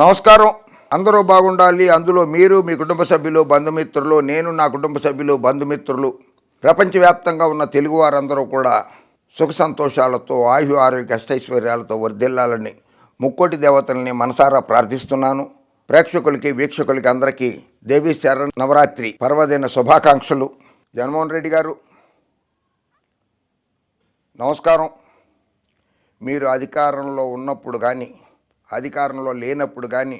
నమస్కారం. అందరూ బాగుండాలి. అందులో మీరు మీ కుటుంబ సభ్యులు బంధుమిత్రులు నేను నా కుటుంబ సభ్యులు బంధుమిత్రులు ప్రపంచవ్యాప్తంగా ఉన్న తెలుగు వారందరూ కూడా సుఖ సంతోషాలతో ఆయు ఆరోగ్య అష్టైశ్వర్యాలతో వర్ధిల్లాలని ముక్కోటి దేవతల్ని మనసారా ప్రార్థిస్తున్నాను. ప్రేక్షకులకి వీక్షకులకి అందరికీ దేవీ శరణ నవరాత్రి పర్వదిన శుభాకాంక్షలు. జగన్మోహన్ రెడ్డి గారు నమస్కారం. మీరు అధికారంలో ఉన్నప్పుడు కానీ అధికారంలో లేనప్పుడు కానీ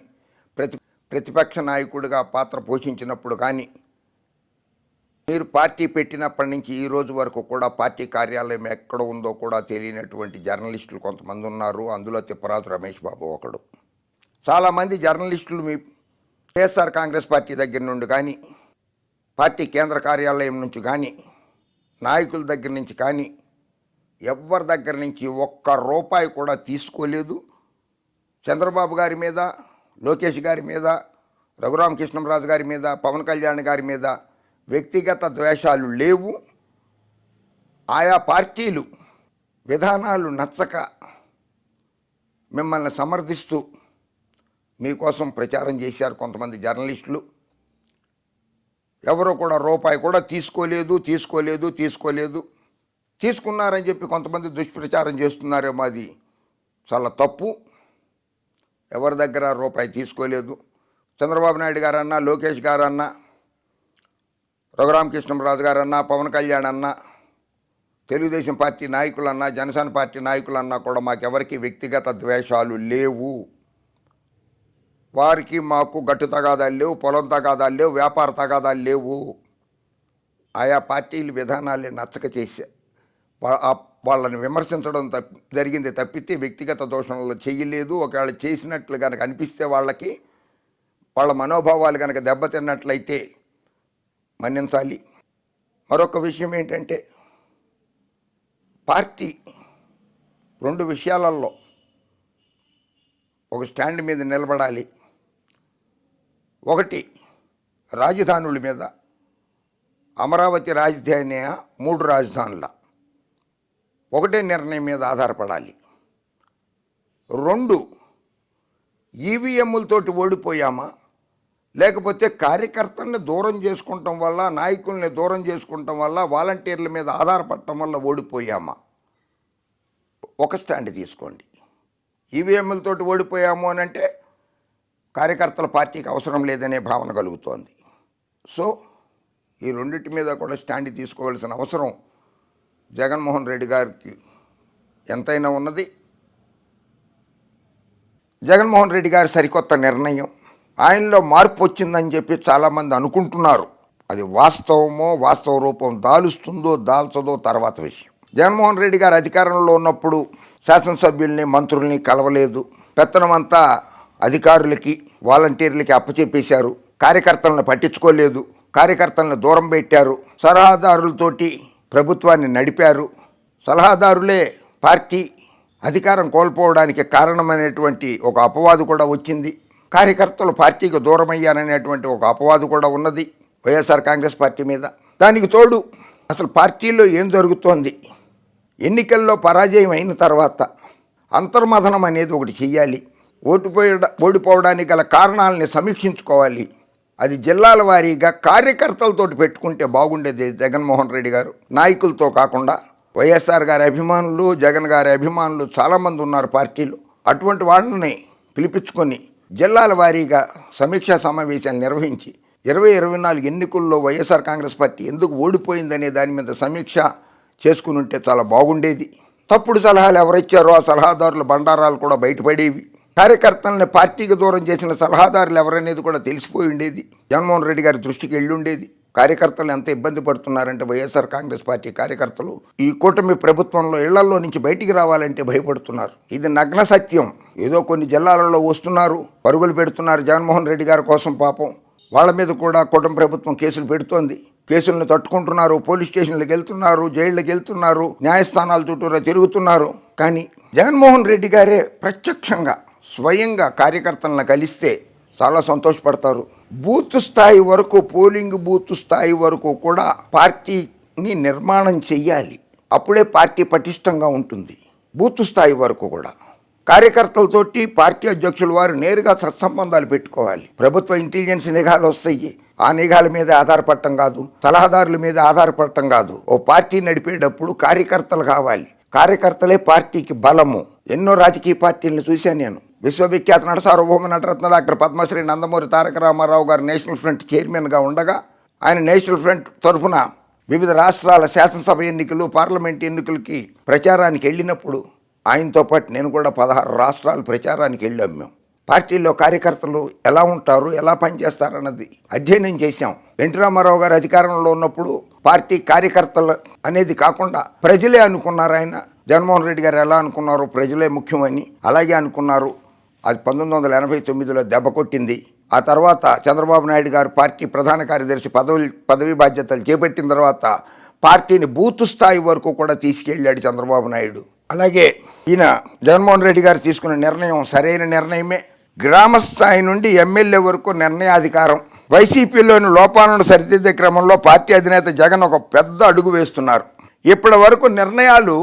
ప్రతి ప్రతిపక్ష నాయకుడిగా పాత్ర పోషించినప్పుడు కానీ మీరు పార్టీ పెట్టినప్పటి నుంచి ఈ రోజు వరకు కూడా పార్టీ కార్యాలయం ఎక్కడ ఉందో కూడా తెలియనటువంటి జర్నలిస్టులు కొంతమంది ఉన్నారు. అందులో తిప్పరాజు రమేష్ బాబు ఒకడు. చాలామంది జర్నలిస్టులు మీ వైఎస్ఆర్ కాంగ్రెస్ పార్టీ దగ్గర నుండి కానీ పార్టీ కేంద్ర కార్యాలయం నుంచి కానీ నాయకుల దగ్గర నుంచి కానీ ఎవరి దగ్గర నుంచి ఒక్క రూపాయి కూడా తీసుకోలేదు. చంద్రబాబు గారి మీద లోకేష్ గారి మీద రఘురామకృష్ణరాజు గారి మీద పవన్ కళ్యాణ్ గారి మీద వ్యక్తిగత ద్వేషాలు లేవు. ఆయా పార్టీలు విధానాలు నచ్చక మిమ్మల్ని సమర్థిస్తూ మీకోసం ప్రచారం చేశారు కొంతమంది జర్నలిస్టులు. ఎవరో కూడా రూపాయి కూడా తీసుకోలేదు తీసుకోలేదు తీసుకోలేదు. తీసుకున్నారని చెప్పి కొంతమంది దుష్ప్రచారం చేస్తున్నారేమో అది చాలా తప్పు. ఎవరి దగ్గర రూపాయి తీసుకోలేదు. చంద్రబాబు నాయుడు గారన్నా లోకేష్ గారన్నా రఘురామకృష్ణరాజు గారన్నా పవన్ కళ్యాణ్ అన్నా తెలుగుదేశం పార్టీ నాయకులన్నా జనసేన పార్టీ నాయకులన్నా కూడా మాకెవరికి వ్యక్తిగత ద్వేషాలు లేవు. వారికి మాకు గట్టు తగాదాలు లేవు పొలం తగాదాలు లేవు వ్యాపార తగాదాలు లేవు. ఆయా పార్టీల విధానాలే నచ్చక చేశా. ఆ- వాళ్ళని విమర్శించడం తప్ జరిగింది తప్పితే వ్యక్తిగత దోషణలు చేయలేదు. ఒకవేళ చేసినట్లు కనుక అనిపిస్తే వాళ్ళకి వాళ్ళ మనోభావాలు కనుక దెబ్బతిన్నట్లయితే మన్నించాలి. మరొక విషయం ఏంటంటే పార్టీ రెండు విషయాలలో ఒక స్టాండ్ మీద నిలబడాలి. ఒకటి రాజధానుల మీద అమరావతి రాజధాని మూడు రాజధానుల? ఒకటే నిర్ణయం మీద ఆధారపడాలి. రెండు ఈవీఎంలతోటి ఓడిపోయామా? లేకపోతే కార్యకర్తల్ని దూరం చేసుకుంటాం వల్ల నాయకుల్ని దూరం చేసుకుంటాం వల్ల వాలంటీర్ల మీద ఆధారపడటం వల్ల ఓడిపోయామా? ఒక స్టాండ్ తీసుకోండి. ఈవీఎంలతోటి ఓడిపోయాము అని అంటే కార్యకర్తల పార్టీకి అవసరం లేదనే భావన కలుగుతోంది. సో ఈ రెండింటి మీద కూడా స్టాండ్ తీసుకోవాల్సిన అవసరం జగన్మోహన్ రెడ్డి గారికి ఎంతైనా ఉన్నది. జగన్మోహన్ రెడ్డి గారి సరికొత్త నిర్ణయం. ఆయనలో మార్పు వచ్చిందని చెప్పి చాలామంది అనుకుంటున్నారు. అది వాస్తవమో వాస్తవ రూపం దాలుస్తుందో దాల్చదో తర్వాత విషయం. జగన్మోహన్ రెడ్డి గారు అధికారంలో ఉన్నప్పుడు శాసనసభ్యుల్ని మంత్రుల్ని కలవలేదు. పెత్తనమంతా అధికారులకి వాలంటీర్లకి అప్పచెప్పేశారు. కార్యకర్తలను పట్టించుకోలేదు. కార్యకర్తలను దూరం పెట్టారు. సలహాదారులతోటి ప్రభుత్వాన్ని నడిపారు. సలహాదారులే పార్టీ అధికారం కోల్పోవడానికి కారణమైనటువంటి ఒక అపవాదు కూడా వచ్చింది. కార్యకర్తలు పార్టీకి దూరమయ్యారనేటువంటి ఒక అపవాదు కూడా ఉన్నది వైఎస్ఆర్ కాంగ్రెస్ పార్టీ మీద. దానికి తోడు అసలు పార్టీలో ఏం జరుగుతోంది? ఎన్నికల్లో పరాజయం అయిన తర్వాత అంతర్మథనం అనేది ఒకటి చెయ్యాలి. ఓడిపోయ ఓడిపోవడానికి గల కారణాలని సమీక్షించుకోవాలి. అది జిల్లాల వారీగా కార్యకర్తలతోటి పెట్టుకుంటే బాగుండేది జగన్మోహన్ రెడ్డి గారు. నాయకులతో కాకుండా వైఎస్ఆర్ గారి అభిమానులు జగన్ గారి అభిమానులు చాలామంది ఉన్నారు పార్టీలు. అటువంటి వాళ్ళని పిలిపించుకొని జిల్లాల వారీగా సమీక్షా సమావేశాలు నిర్వహించి ఇరవై ఇరవై నాలుగు ఎన్నికల్లో వైఎస్ఆర్ కాంగ్రెస్ పార్టీ ఎందుకు ఓడిపోయిందనే దాని మీద సమీక్ష చేసుకుని ఉంటే చాలా బాగుండేది. తప్పుడు సలహాలు ఎవరిచ్చారో ఆ సలహాదారుల బండారాలు కూడా బయటపడేవి. కార్యకర్తల్ని పార్టీకి దూరం చేసిన సలహాదారులు ఎవరనేది కూడా తెలిసిపోయి ఉండేది. జగన్మోహన్ రెడ్డి గారి దృష్టికి వెళ్ళి ఉండేది. కార్యకర్తలు ఎంత ఇబ్బంది పడుతున్నారంటే వైఎస్ఆర్ కాంగ్రెస్ పార్టీ కార్యకర్తలు ఈ కూటమి ప్రభుత్వంలో ఇళ్ళలో నుంచి బయటికి రావాలంటే భయపడుతున్నారు. ఇది నగ్న సత్యం. ఏదో కొన్ని జిల్లాలలో వస్తున్నారు పరుగులు పెడుతున్నారు జగన్మోహన్ రెడ్డి గారి కోసం పాపం. వాళ్ళ మీద కూడా కూటమి ప్రభుత్వం కేసులు పెడుతోంది. కేసులను తట్టుకుంటున్నారు పోలీస్ స్టేషన్లకు వెళ్తున్నారు జైళ్ళకి వెళ్తున్నారు న్యాయస్థానాల చుట్టూరా తిరుగుతున్నారు. కానీ జగన్మోహన్ రెడ్డి గారే ప్రత్యక్షంగా స్వయంగా కార్యకర్తలను కలిస్తే చాలా సంతోషపడతారు. బూత్ స్థాయి వరకు పోలింగ్ బూత్ స్థాయి వరకు కూడా పార్టీని నిర్మాణం చెయ్యాలి. అప్పుడే పార్టీ పటిష్టంగా ఉంటుంది. బూత్ స్థాయి వరకు కూడా. కార్యకర్తలతోటి పార్టీ అధ్యక్షులు వారు నేరుగా సత్సంబంధాలు పెట్టుకోవాలి. ప్రభుత్వ ఇంటెలిజెన్స్ నిఘాలు వస్తాయి. ఆ నిఘాల మీద ఆధారపడటం కాదు. సలహాదారుల మీద ఆధారపడటం కాదు. ఓ పార్టీ నడిపేటప్పుడు కార్యకర్తలు కావాలి. కార్యకర్తలే పార్టీకి బలము. ఎన్నో రాజకీయ పార్టీలను చూశాను నేను. విశ్వవిఖ్యాత నట సార్వభౌమ Nataratna doctor Padma Shri Nandamuri Taraka Rama Rao garu national front చైర్మన్గా ఉండగా ఆయన నేషనల్ ఫ్రంట్ తరఫున వివిధ రాష్ట్రాల శాసనసభ ఎన్నికలు పార్లమెంట్ ఎన్నికలకి ప్రచారానికి వెళ్ళినప్పుడు ఆయనతో పాటు నేను కూడా పదహారు రాష్ట్రాల ప్రచారానికి వెళ్ళాం మేము. పార్టీలో కార్యకర్తలు ఎలా ఉంటారు ఎలా పనిచేస్తారన్నది అధ్యయనం చేశాం. ఎన్టీ రామారావు గారు అధికారంలో ఉన్నప్పుడు పార్టీ కార్యకర్తలు అనేది కాకుండా ప్రజలే అనుకున్నారు ఆయన. జగన్మోహన్ రెడ్డి గారు ఎలా అనుకున్నారు ప్రజలే ముఖ్యమని అలాగే అనుకున్నారు. అది పంతొమ్మిది వందల ఎనభై తొమ్మిదిలో దెబ్బ కొట్టింది. ఆ తర్వాత చంద్రబాబు నాయుడు గారు పార్టీ ప్రధాన కార్యదర్శి పదవి పదవి బాధ్యతలు చేపట్టిన తర్వాత పార్టీని బూత్ స్థాయి వరకు కూడా తీసుకెళ్ళాడు చంద్రబాబు నాయుడు. అలాగే ఈయన జగన్మోహన్ రెడ్డి గారు తీసుకున్న నిర్ణయం సరైన నిర్ణయమే. గ్రామ స్థాయి నుండి ఎమ్మెల్యే వరకు నిర్ణయాధికారం. వైసీపీలోని లోపాలను సరిదిద్దే క్రమంలో పార్టీ అధినేత జగన్ ఒక పెద్ద అడుగు వేస్తున్నారు. ఇప్పటి వరకు నిర్ణయాలు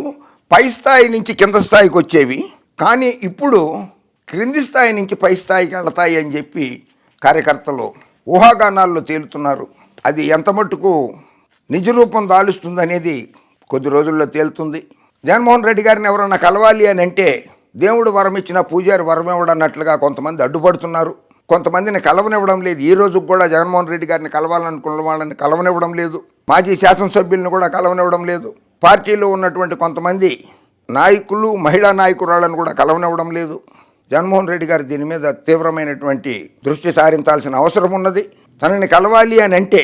పై స్థాయి నుంచి కింద స్థాయికి వచ్చేవి. కానీ ఇప్పుడు క్రింది స్థాయి నుంచి పై స్థాయికి వెళతాయి అని చెప్పి కార్యకర్తలు ఊహాగానాల్లో తేలుతున్నారు. అది ఎంత మట్టుకు నిజ రూపం దాలుస్తుందనేది కొద్ది రోజుల్లో తేలుతుంది. జగన్మోహన్ రెడ్డి గారిని ఎవరన్నా కలవాలి అని అంటే దేవుడు వరం ఇచ్చిన పూజారి వరం ఇవ్వడన్నట్లుగా కొంతమంది అడ్డుపడుతున్నారు. కొంతమందిని కలవనివ్వడం లేదు. ఈ రోజు కూడా జగన్మోహన్ రెడ్డి గారిని కలవాలనుకున్న వాళ్ళని కలవనివ్వడం లేదు. మాజీ శాసనసభ్యులను కూడా కలవనివ్వడం లేదు. పార్టీలో ఉన్నటువంటి కొంతమంది నాయకులు మహిళా నాయకురాలను కూడా కలవనివ్వడం లేదు. జగన్మోహన్ రెడ్డి గారు దీని మీద తీవ్రమైనటువంటి దృష్టి సారించాల్సిన అవసరం ఉన్నది. తనని కలవాలి అని అంటే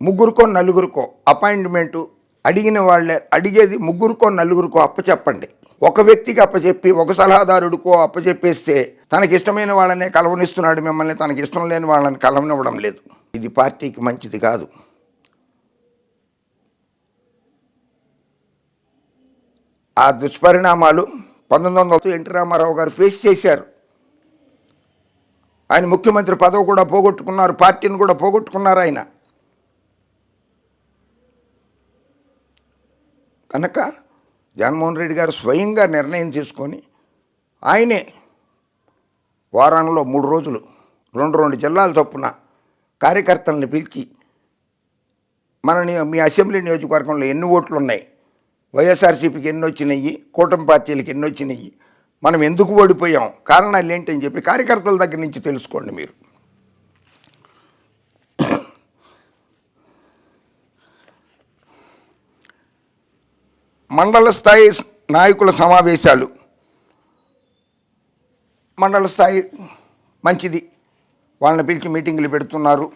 ముగ్గురుకో నలుగురికో అపాయింట్మెంటు అడిగిన వాళ్ళే అడిగేది ముగ్గురుకో నలుగురికో అప్పచెప్పండి. ఒక వ్యక్తికి అప్పచెప్పి ఒక సలహాదారుడికో అప్పచెప్పేస్తే తనకి ఇష్టమైన వాళ్ళనే కలవనిస్తున్నాడు. మిమ్మల్ని తనకి ఇష్టం లేని వాళ్ళని కలవనివ్వడం లేదు. ఇది పార్టీకి మంచిది కాదు. ఆ దుష్పరిణామాలు పంతొమ్మిది వందల ఎన్టీ రామారావు గారు ఫేస్ చేశారు. ఆయన ముఖ్యమంత్రి పదవి కూడా పోగొట్టుకున్నారు పార్టీని కూడా పోగొట్టుకున్నారు ఆయన. కనుక జగన్మోహన్ రెడ్డి గారు స్వయంగా నిర్ణయం తీసుకొని ఆయనే వారంలో మూడు రోజులు రెండు రెండు జిల్లాల చొప్పున కార్యకర్తలను పిలిచి మన మీ అసెంబ్లీ నియోజకవర్గంలో ఎన్ని ఓట్లు ఉన్నాయి వైఎస్ఆర్సీపీకి ఎన్ని వచ్చినాయి కూటమి పార్టీలకు ఎన్ని వచ్చినాయి మనం ఎందుకు ఓడిపోయాం? కారణాలు ఏంటని చెప్పి కార్యకర్తల దగ్గర నుంచి తెలుసుకోండి మీరు. మండల స్థాయి నాయకుల సమావేశాలు. మండల స్థాయి మంచిది. వాళ్ళని పిలిచి మీటింగ్లు పెడుతున్నారు.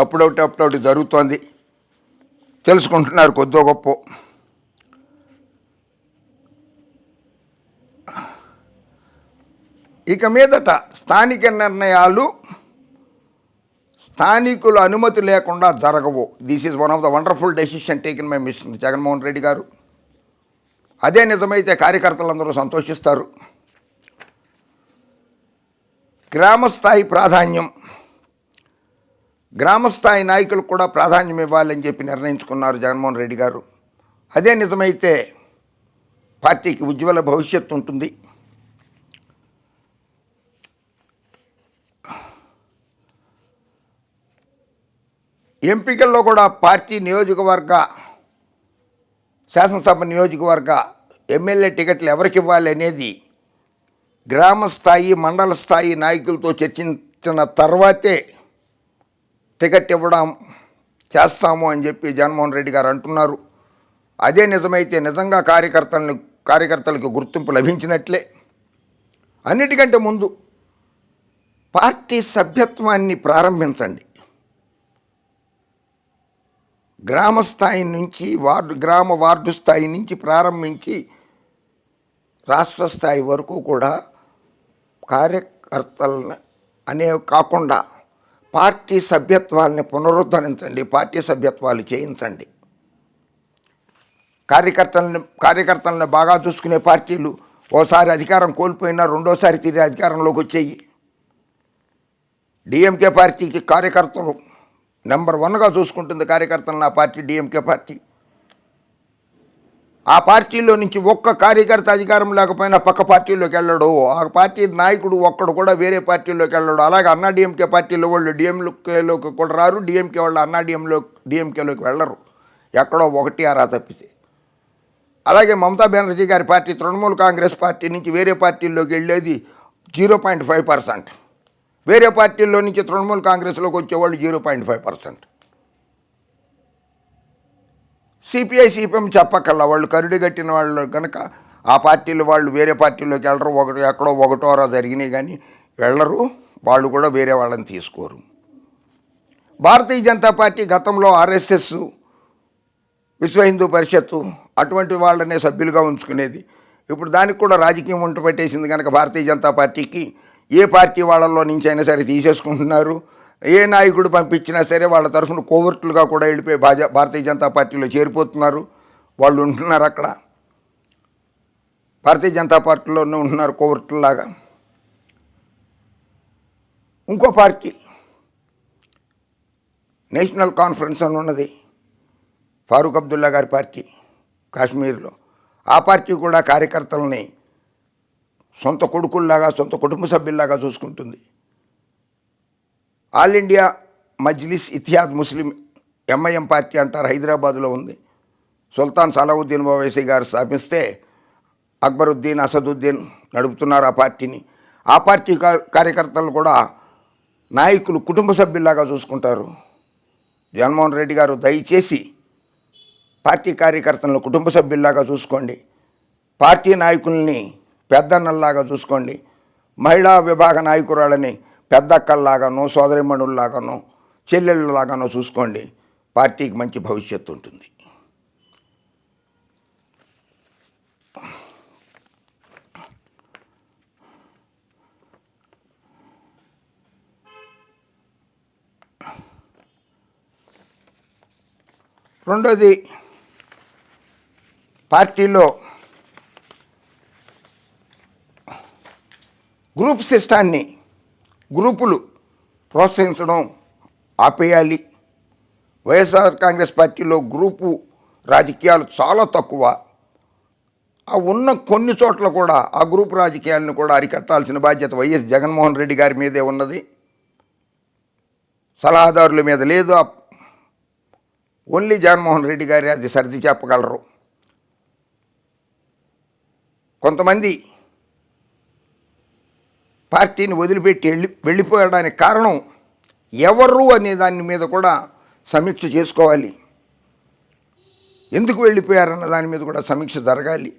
అప్పుడొకటి అప్పుడొకటి జరుగుతోంది. తెలుసుకుంటున్నారు కొద్దో గొప్ప. ఇక మీదట స్థానిక నిర్ణయాలు స్థానికుల అనుమతి లేకుండా జరగవు. This is one of the wonderful decision taken by mister Jaganmohan Reddy garu. అదే నిజమైతే కార్యకర్తలందరూ సంతోషిస్తారు. గ్రామస్థాయి ప్రాధాన్యం. గ్రామస్థాయి నాయకులకు కూడా ప్రాధాన్యం ఇవ్వాలని చెప్పి నిర్ణయించుకున్నారు జగన్మోహన్ రెడ్డి గారు. అదే నిజమైతే పార్టీకి ఉజ్వల భవిష్యత్తు ఉంటుంది. ఎంపికల్లో కూడా పార్టీ నియోజకవర్గ శాసనసభ నియోజకవర్గ ఎమ్మెల్యే టికెట్లు ఎవరికి ఇవ్వాలి అనేది గ్రామ స్థాయి మండల స్థాయి నాయకులతో చర్చించిన తర్వాతే టికెట్ ఇవ్వడం చేస్తాము అని చెప్పి జగన్మోహన్ రెడ్డి గారు అంటున్నారు. అదే నిజమైతే నిజంగా కార్యకర్తలను కార్యకర్తలకు గుర్తింపు లభించినట్లే. అన్నిటికంటే ముందు పార్టీ సభ్యత్వాన్ని ప్రారంభించండి. గ్రామ స్థాయి నుంచి వార్డు గ్రామ వార్డు స్థాయి నుంచి ప్రారంభించి రాష్ట్ర స్థాయి వరకు కూడా కార్యకర్తలను అనే కాకుండా పార్టీ సభ్యత్వాల్ని పునరుద్ధరించండి పార్టీ సభ్యత్వాలు చేయించండి. కార్యకర్తలను కార్యకర్తలను బాగా చూసుకునే పార్టీలు ఓసారి అధికారం కోల్పోయినా రెండోసారి తిరిగి అధికారంలోకి వచ్చేయి. డిఎంకే పార్టీకి కార్యకర్తలు నెంబర్ వన్గా చూసుకుంటుంది కార్యకర్తలను ఆ పార్టీ డిఎంకే పార్టీ. ఆ పార్టీలో నుంచి ఒక్క కార్యకర్త అధికారం లేకపోయినా పక్క పార్టీలోకి వెళ్ళడు. ఆ పార్టీ నాయకుడు ఒక్కడు కూడా వేరే పార్టీలోకి వెళ్ళడు. అలాగే అన్నా డిఎంకే పార్టీలో వాళ్ళు డిఎంకేలోకి కూడా రారు. డిఎంకే వాళ్ళు అన్నా డిఎంలో డిఎంకేలోకి వెళ్ళరు. ఎక్కడో ఒకటి అరా తప్పితే. అలాగే మమతా బెనర్జీ గారి పార్టీ తృణమూల్ కాంగ్రెస్ పార్టీ నుంచి వేరే పార్టీల్లోకి వెళ్ళేది జీరో పాయింట్ ఫైవ్ పర్సెంట్. వేరే పార్టీల్లో నుంచి తృణమూల్ కాంగ్రెస్లోకి వచ్చేవాళ్ళు zero point five percent. CPI CPM చెప్పక్కల్లా వాళ్ళు కరుడు కట్టిన వాళ్ళు కనుక ఆ పార్టీలు వాళ్ళు వేరే పార్టీలోకి వెళ్ళరు ఒకటి ఎక్కడో ఒకటోరా జరిగినాయి కానీ వెళ్ళరు వాళ్ళు కూడా వేరే వాళ్ళని తీసుకోరు. భారతీయ జనతా పార్టీ గతంలో ఆర్ఎస్ఎస్ విశ్వ హిందూ పరిషత్తు అటువంటి వాళ్ళనే సభ్యులుగా ఉంచుకునేది. ఇప్పుడు దానికి కూడా రాజకీయం ఉంటపెట్టేసింది కనుక భారతీయ జనతా పార్టీకి ఏ పార్టీ వాళ్ళల్లో నుంచి అయినా సరే తీసేసుకుంటున్నారు. ఏ నాయకుడు పంపించినా సరే వాళ్ళ తరఫున కోవర్టులుగా కూడా వెళ్ళిపోయి భాజ భారతీయ జనతా పార్టీలో చేరిపోతున్నారు. వాళ్ళు ఉంటున్నారు అక్కడ. భారతీయ జనతా పార్టీలోనే ఉంటున్నారు కోవర్టులాగా ఇంకో పార్టీ నేషనల్ కాన్ఫరెన్స్ అని ఉన్నది. ఫారూక్ అబ్దుల్లా గారి పార్టీ కాశ్మీర్లో. ఆ పార్టీ కూడా కార్యకర్తలని సొంత కొడుకుల్లాగా సొంత కుటుంబ సభ్యుల్లాగా చూసుకుంటుంది. All India Majlis Ittehad Muslim MIM party అంటారు హైదరాబాద్లో ఉంది. సుల్తాన్ సలావుద్దీన్ ఓవైసీ గారు స్థాపిస్తే అక్బరుద్దీన్ అసదుద్దీన్ నడుపుతున్నారు ఆ పార్టీని. ఆ పార్టీ కార్యకర్తలు కూడా నాయకులు కుటుంబ సభ్యుల్లాగా చూసుకుంటారు. జగన్మోహన్ రెడ్డి గారు దయచేసి పార్టీ కార్యకర్తలను కుటుంబ సభ్యుల్లాగా చూసుకోండి. పార్టీ నాయకుల్ని పెద్దన్నల్లాగా చూసుకోండి. మహిళా విభాగ నాయకురాలని పెద్దక్కల్లాగానో సోదరిమణుల్లాగానో చెల్లెళ్ళలాగానో చూసుకోండి. పార్టీకి మంచి భవిష్యత్తు ఉంటుంది. రెండోది పార్టీలో గ్రూప్ సిస్టాన్ని గ్రూపులు ప్రోత్సహించడం ఆపేయాలి. వైఎస్ఆర్ కాంగ్రెస్ పార్టీలో గ్రూపు రాజకీయాలు చాలా తక్కువ. ఆ ఉన్న కొన్ని చోట్ల కూడా ఆ గ్రూప్ రాజకీయాలను కూడా అరికట్టాల్సిన బాధ్యత వైఎస్ జగన్మోహన్ రెడ్డి గారి మీదే ఉన్నది. సలహాదారుల మీద లేదు. ఓన్లీ జగన్మోహన్ రెడ్డి గారి అది సర్ది చెప్పగలరు. కొంతమంది పార్టీని వదిలిపెట్టి వెళ్ళి వెళ్ళిపోయడానికి కారణం ఎవరు అనే దాని మీద కూడా సమీక్ష చేసుకోవాలి. ఎందుకు వెళ్ళిపోయారన్న దాని మీద కూడా సమీక్ష జరగాలి.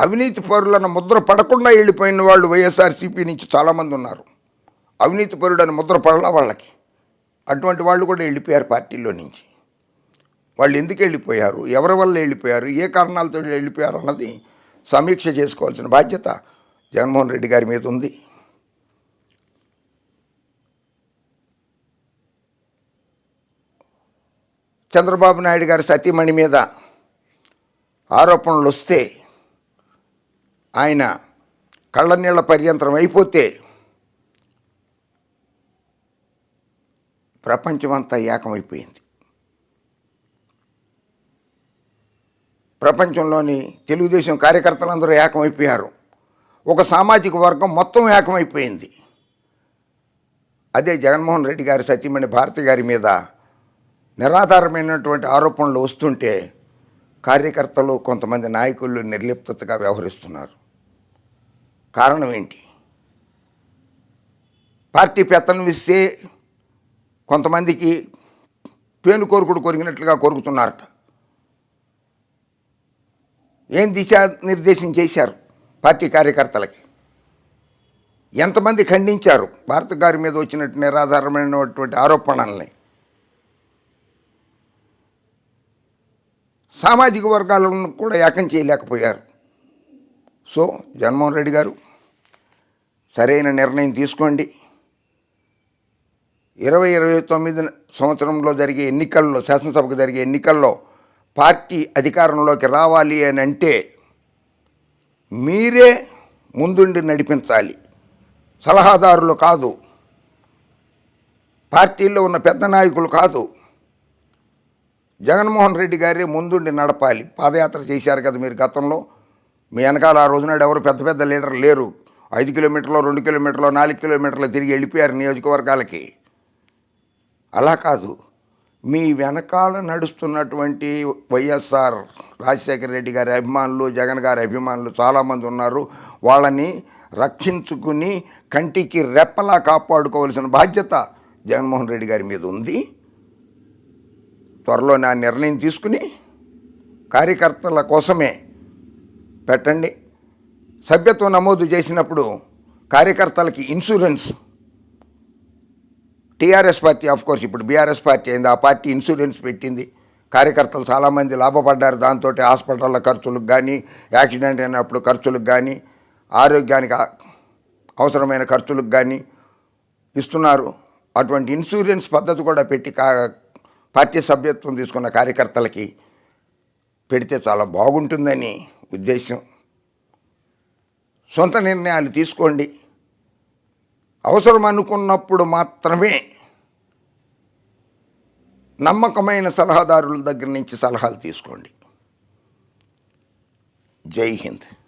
అవినీతి పరులన్న ముద్ర పడకుండా వెళ్ళిపోయిన వాళ్ళు వైఎస్ఆర్సీపీ నుంచి చాలామంది ఉన్నారు. అవినీతి పరుడని ముద్ర పడలా వాళ్ళకి. అటువంటి వాళ్ళు కూడా వెళ్ళిపోయారు పార్టీలో నుంచి. వాళ్ళు ఎందుకు వెళ్ళిపోయారు? ఎవరి వల్ల వెళ్ళిపోయారు? ఏ కారణాలతో వెళ్ళిపోయారు అన్నది సమీక్ష చేసుకోవాల్సిన బాధ్యత జగన్మోహన్ రెడ్డి గారి మీద ఉంది. చంద్రబాబు నాయుడు గారి సతీమణి మీద ఆరోపణలు వస్తే ఆయన కళ్ళనీళ్ళ పర్యంతరం అయిపోతే ప్రపంచమంతా ఏకమైపోయింది. ప్రపంచంలోని తెలుగుదేశం కార్యకర్తలందరూ ఏకమైపోయారు. ఒక సామాజిక వర్గం మొత్తం ఏకమైపోయింది. అదే జగన్మోహన్ రెడ్డి గారి సతీమణి భారతి గారి మీద నిరాధారమైనటువంటి ఆరోపణలు వస్తుంటే కార్యకర్తలు కొంతమంది నాయకులు నిర్లిప్తగా వ్యవహరిస్తున్నారు. కారణం ఏంటి? పార్టీ పెత్తనం ఇస్తే కొంతమందికి పేను కోరుకుడు కొరిగినట్లుగా కొరుకుతున్నారట. ఏం దిశానిర్దేశం చేశారు పార్టీ కార్యకర్తలకి? ఎంతమంది ఖండించారు? భారత గారి మీద వచ్చినట్టు నిరాధారమైనటువంటి ఆరోపణల్ని. సామాజిక వర్గాలను కూడా ఏకం చేయలేకపోయారు. సో జగన్మోహన్ రెడ్డి గారు సరైన నిర్ణయం తీసుకోండి. ఇరవై ఇరవై తొమ్మిది సంవత్సరంలో జరిగే ఎన్నికల్లో శాసనసభకు జరిగే ఎన్నికల్లో పార్టీ అధికారంలోకి రావాలి అని అంటే మీరే ముందుండి నడిపించాలి. సలహాదారులు కాదు. పార్టీలో ఉన్న పెద్ద నాయకులు కాదు. జగన్మోహన్ రెడ్డి గారే ముందుండి నడపాలి. పాదయాత్ర చేశారు కదా మీరు గతంలో. మీ వెనకాల ఆ రోజునాడు ఎవరు పెద్ద పెద్ద లీడర్ లేరు. ఐదు కిలోమీటర్లు రెండు కిలోమీటర్లు నాలుగు కిలోమీటర్లు తిరిగి వెళ్ళిపోయారు నియోజకవర్గాలకి. అలా కాదు. మీ వెనకాల నడుస్తున్నటువంటి వైఎస్ఆర్ రాజశేఖర రెడ్డి గారి అభిమానులు జగన్ గారి అభిమానులు చాలామంది ఉన్నారు. వాళ్ళని రక్షించుకుని కంటికి రెప్పలా కాపాడుకోవాల్సిన బాధ్యత జగన్మోహన్ రెడ్డి గారి మీద ఉంది. త్వరలో నా నిర్ణయం తీసుకుని కార్యకర్తల కోసమే పెట్టండి. సభ్యత్వం నమోదు చేసినప్పుడు కార్యకర్తలకి insurance TRS party of course ఇప్పుడు బీఆర్ఎస్ పార్టీ అయింది. ఆ పార్టీ ఇన్సూరెన్స్ పెట్టింది. కార్యకర్తలు చాలామంది లాభపడ్డారు. దాంతో హాస్పిటల్ల ఖర్చులకు కానీ యాక్సిడెంట్ అయినప్పుడు ఖర్చులకు కానీ ఆరోగ్యానికి అవసరమైన ఖర్చులకు కానీ ఇస్తున్నారు. అటువంటి ఇన్సూరెన్స్ పద్ధతి కూడా పెట్టి కా పార్టీ సభ్యత్వం తీసుకున్న కార్యకర్తలకి పెడితే చాలా బాగుంటుందని ఉద్దేశం. సొంత నిర్ణయాలు తీసుకోండి. అవసరం అనుకున్నప్పుడు మాత్రమే నమ్మకమైన సలహాదారుల దగ్గర నుంచి సలహాలు తీసుకోండి. జై హింద్.